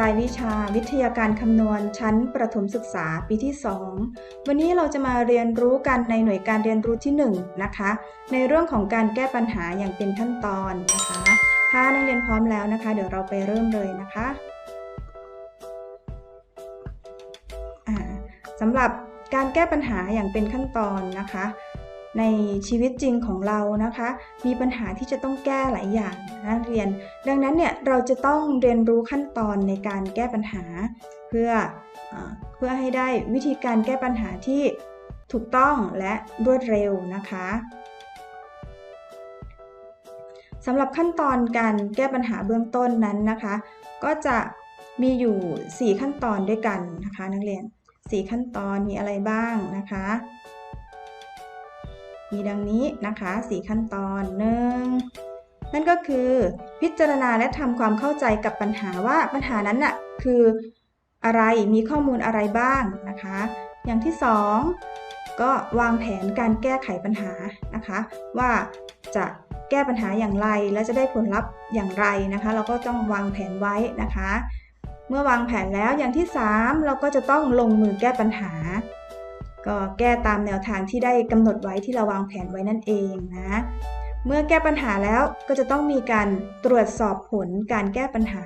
รายวิชาวิทยาการคำนวณชั้นประถมศึกษาปีที่ 2 วันนี้เราจะมาเรียนรู้กันในหน่วยการเรียนรู้ที่ 1 นะคะ ในเรื่องของการแก้ปัญหาอย่างเป็นขั้นตอนนะคะ ถ้านักเรียนพร้อมแล้วนะคะ เดี๋ยวเราไปเริ่มเลยนะคะสำหรับการแก้ปัญหาอย่างเป็นขั้นตอนนะคะ ในชีวิตจริงของเรานะคะ มีปัญหาที่จะต้องแก้หลายอย่างนะนักเรียน ดังนั้นเนี่ยเราจะต้องเรียนรู้ขั้นตอนในการแก้ปัญหา เพื่ออเพื่อให้ได้วิธีการแก้ปัญหาที่ถูกต้องและรวดเร็วนะคะสำหรับขั้นตอนการแก้ปัญหาเบื้องต้นนั้นนะคะ ก็จะมีอยู่ 4 ขั้นตอนด้วยกันนะคะ นักเรียน 4 ขั้นตอนมีอะไรบ้างนะคะ มีดังนี้นะคะ 4 ขั้นตอนหนึ่งนั่นก็คือพิจารณาและทำความเข้าใจกับปัญหาว่าปัญหานั้นน่ะคืออะไรมีข้อมูลอะไรบ้างนะคะ อย่างที่ 2 ก็วางแผนการแก้ไขปัญหานะคะ ว่าจะแก้ปัญหาอย่างไรและจะได้ผลลัพธ์อย่างไรนะคะ เราก็ต้องวางแผนไว้นะคะ เมื่อวางแผนแล้วอย่างที่ 3 เราก็จะต้องลงมือแก้ปัญหา ก็แก้ตามแนวทางที่ได้กำหนดไว้ที่เราวางแผนไว้นั่นเองนะ เมื่อแก้ปัญหาแล้วก็จะต้องมีการตรวจสอบผลการแก้ปัญหา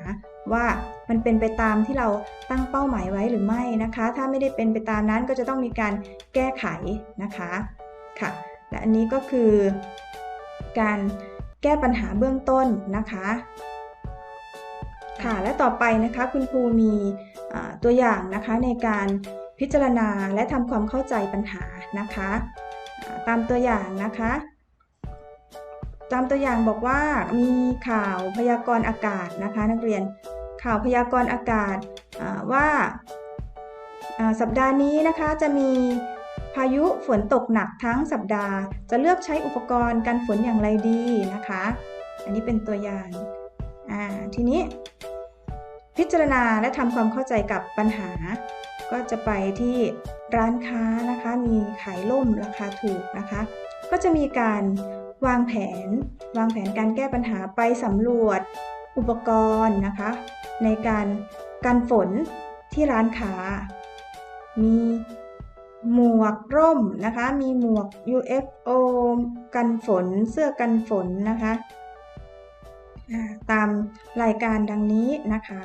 ว่ามันเป็นไปตามที่เราตั้งเป้าหมายไว้หรือไม่นะคะ ถ้าไม่ได้เป็นไปตามนั้นก็จะต้องมีการแก้ไขนะคะค่ะ และอันนี้ก็คือ การแก้ปัญหาเบื้องต้นนะคะ ค่ะและต่อไปนะคะคุณครูมีตัวอย่างนะคะในการ พิจารณาและทำความเข้าใจปัญหานะคะ ตามตัวอย่างนะคะ ตามตัวอย่างบอกว่ามีข่าวพยากรณ์อากาศนะคะ นักเรียนข่าวพยากรณ์อากาศว่าสัปดาห์นี้นะคะจะมีพายุฝนตกหนักทั้งสัปดาห์ จะเลือกใช้อุปกรณ์กันฝนอย่างไรดีนะคะ อันนี้เป็นตัวอย่างทีนี้ พิจารณาและทำความเข้าใจกับปัญหา ก็จะไปที่ร้านค้านะคะ มีขายล่มราคาถูกนะคะ ก็จะมีการวางแผน วางแผนการแก้ปัญหาไปสำรวจอุปกรณ์นะคะ ในการกันฝนที่ร้านค้า มีหมวกร่มนะคะ มีหมวก UFO กันฝน เสื้อกันฝนนะคะ ตามรายการดังนี้นะคะ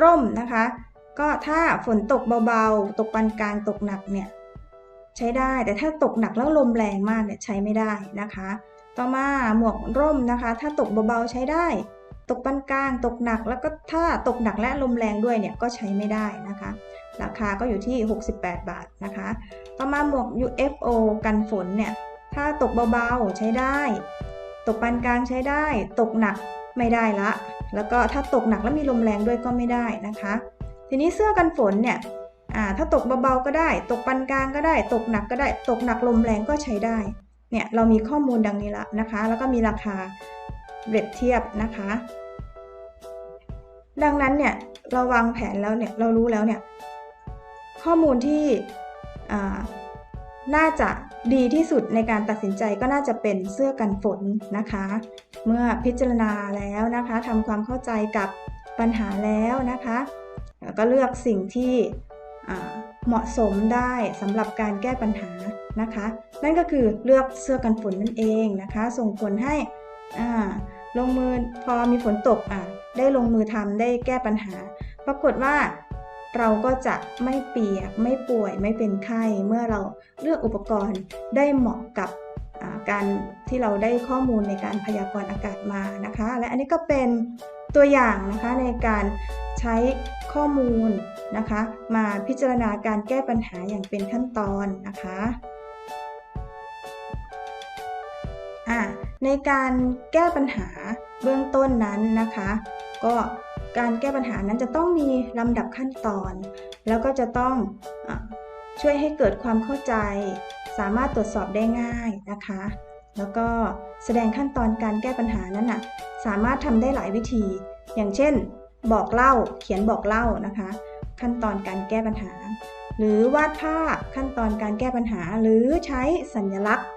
ร่มนะคะ ก็ถ้าฝนตกเบาๆ ตกปานกลางตกหนักเนี่ยใช้ได้แต่ถ้าตกหนักแล้วลมแรงมากเนี่ยใช้ไม่ได้นะคะ ต่อมาหมวกร่มนะคะ ถ้าตกเบาๆใช้ได้ตกปานกลาง ตกหนักแล้วก็ถ้าตกหนักและลมแรงด้วยเนี่ยก็ใช้ไม่ได้นะคะ ราคาก็อยู่ที่ 68 บาทนะคะ ต่อมาหมวก UFO กันฝนเนี่ย ถ้าตกเบาๆใช้ได้ ตกปานกลางใช้ได้ ตกหนักไม่ได้ละ แล้วก็ถ้าตกหนักแล้วมีลมแรงด้วยก็ไม่ได้นะคะ ทีนี้เสื้อกันฝนเนี่ยถ้าตกเบาๆก็ได้ ตกปานกลางก็ได้ ตกหนักก็ได้ ตกหนักลมแรงก็ใช้ได้ เนี่ยเรามีข้อมูลดังนี้ละนะคะ แล้วก็มีราคาเปรียบเทียบนะคะ ดังนั้นเนี่ยเราวางแผนแล้วเนี่ยเรารู้แล้วเนี่ย ข้อมูลที่น่าจะดีที่สุดในการตัดสินใจก็น่าจะเป็นเสื้อกันฝนนะคะ เมื่อพิจารณาแล้วนะคะทำความเข้าใจกับปัญหาแล้วนะคะก็เลือกสิ่งที่เหมาะสมได้สำหรับการแก้ปัญหานะคะ นั่นก็คือเลือกเสื้อกันฝนนั่นเองนะคะ ส่งผลให้ลงมือพอมีฝนตกได้ลงมือทำได้แก้ปัญหา ปรากฏว่า เราก็จะไม่เปียก ไม่ป่วย ไม่เป็นไข้ เมื่อเราเลือกอุปกรณ์ได้เหมาะกับการที่เราได้ข้อมูลในการพยากรณ์อากาศมานะคะ และอันนี้ก็เป็นตัวอย่างนะคะในการใช้ข้อมูลนะคะ มาพิจารณาการแก้ปัญหาอย่างเป็นขั้นตอนนะคะะในการแก้ปัญหาเบื้องต้นนั้นนะคะ ก็ การแก้ปัญหานั้นจะต้องมีลำดับขั้นตอน แล้วก็จะต้องอช่วยให้เกิดความเข้าใจ สามารถตรวจสอบได้ง่ายนะคะ แล้วก็แสดงขั้นตอนการแก้ปัญหานั้นนะสามารถทำได้หลายวิธี อย่างเช่น บอกเล่าเขียนบอกเล่านะคะ ขั้นตอนการแก้ปัญหา หรือวาดภาพขั้นตอนการแก้ปัญหา หรือใช้สัญลักษณ์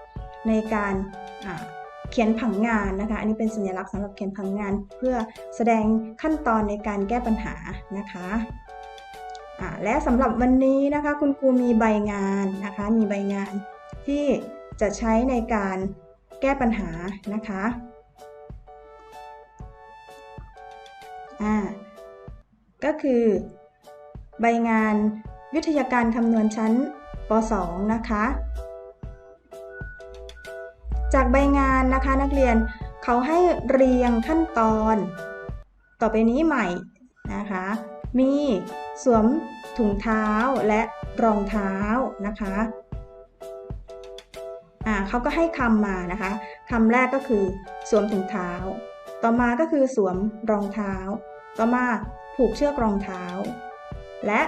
ในการ เขียนผังงานนะคะ อันนี้เป็นสัญลักษณ์สำหรับเขียนผังงาน เพื่อแสดงขั้นตอนในการแก้ปัญหานะคะและสำหรับวันนี้นะคะคุณครูมีใบงานนะคะ มีใบงานที่จะใช้ในการแก้ปัญหานะคะอ่าก็คือใบงานวิทยาการคำนวณชั้นป .2 นะคะ จากใบงานนะคะนักเรียนเขาให้เรียงขั้นตอน ต่อไปนี้ใหม่นะคะ มีสวมถุงเท้าและรองเท้านะคะอ่าเขาก็ให้คำมานะคะคำแรกก็คือสวมถุงเท้า ต่อมาก็คือสวมรองเท้า ต่อมาผูกเชือกรองเท้า และ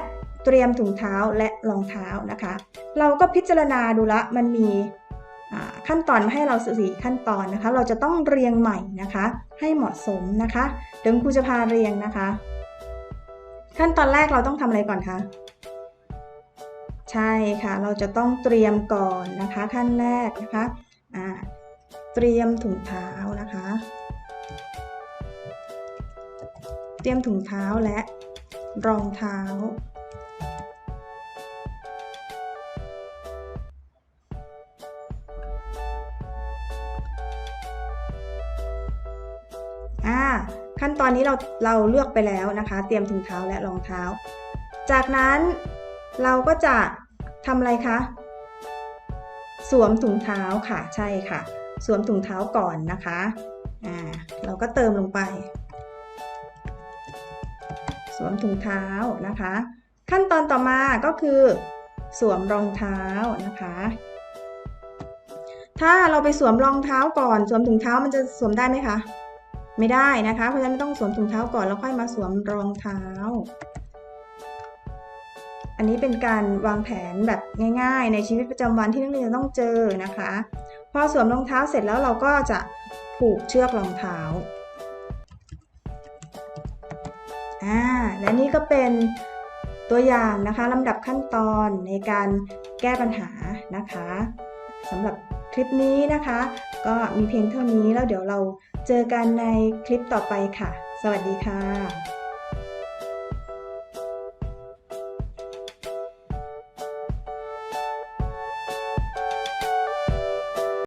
เตรียมถุงเท้าและรองเท้านะคะ เราก็พิจารณาดูละมันมี ขั้นตอนมาให้เราสี่ขั้นตอนนะคะ เราจะต้องเรียงใหม่นะคะ ให้เหมาะสมนะคะเดี๋ยวครูจะพาเรียงนะคะ ขั้นตอนแรกเราต้องทำอะไรก่อนคะใช่ค่ะ เราจะต้องเตรียมก่อนนะคะ ขั้นแรกนะคะอ่าเตรียมถุงเท้านะคะ เตรียมถุงเท้าและรองเท้า อ่าขั้นตอนนี้เราเราเลือกไปแล้วนะคะ เตรียมถุงเท้าและรองเท้า จากนั้นเราก็จะทำอะไรคะสวมถุงเท้าค่ะใช่ค่ะ สวมถุงเท้าก่อนนะคะอ่าเราก็เติมลงไป สวมถุงเท้านะคะ ขั้นตอนต่อมาก็คือ สวมรองเท้านะคะ ถ้าเราไปสวมรองเท้าก่อน สวมถุงเท้ามันจะสวมได้ไหมคะ ไม่ได้นะคะ เพราะฉะนั้นต้องสวมถุงเท้าก่อนแล้วค่อยมาสวมรองเท้า อันนี้เป็นการวางแผนแบบง่าย ๆ ในชีวิตประจำวันที่นักเรียนจะต้องเจอนะคะ พอสวมรองเท้าเสร็จแล้วเราก็จะผูกเชือกรองเท้าอ่าและนี่ก็เป็นตัวอย่างนะคะลำดับขั้นตอนในการแก้ปัญหานะคะสำหรับคลิปนี้นะคะ ก็มีเพียงเท่านี้แล้วเดี๋ยวเราเจอกันในคลิปต่อไปค่ะ สวัสดีค่ะ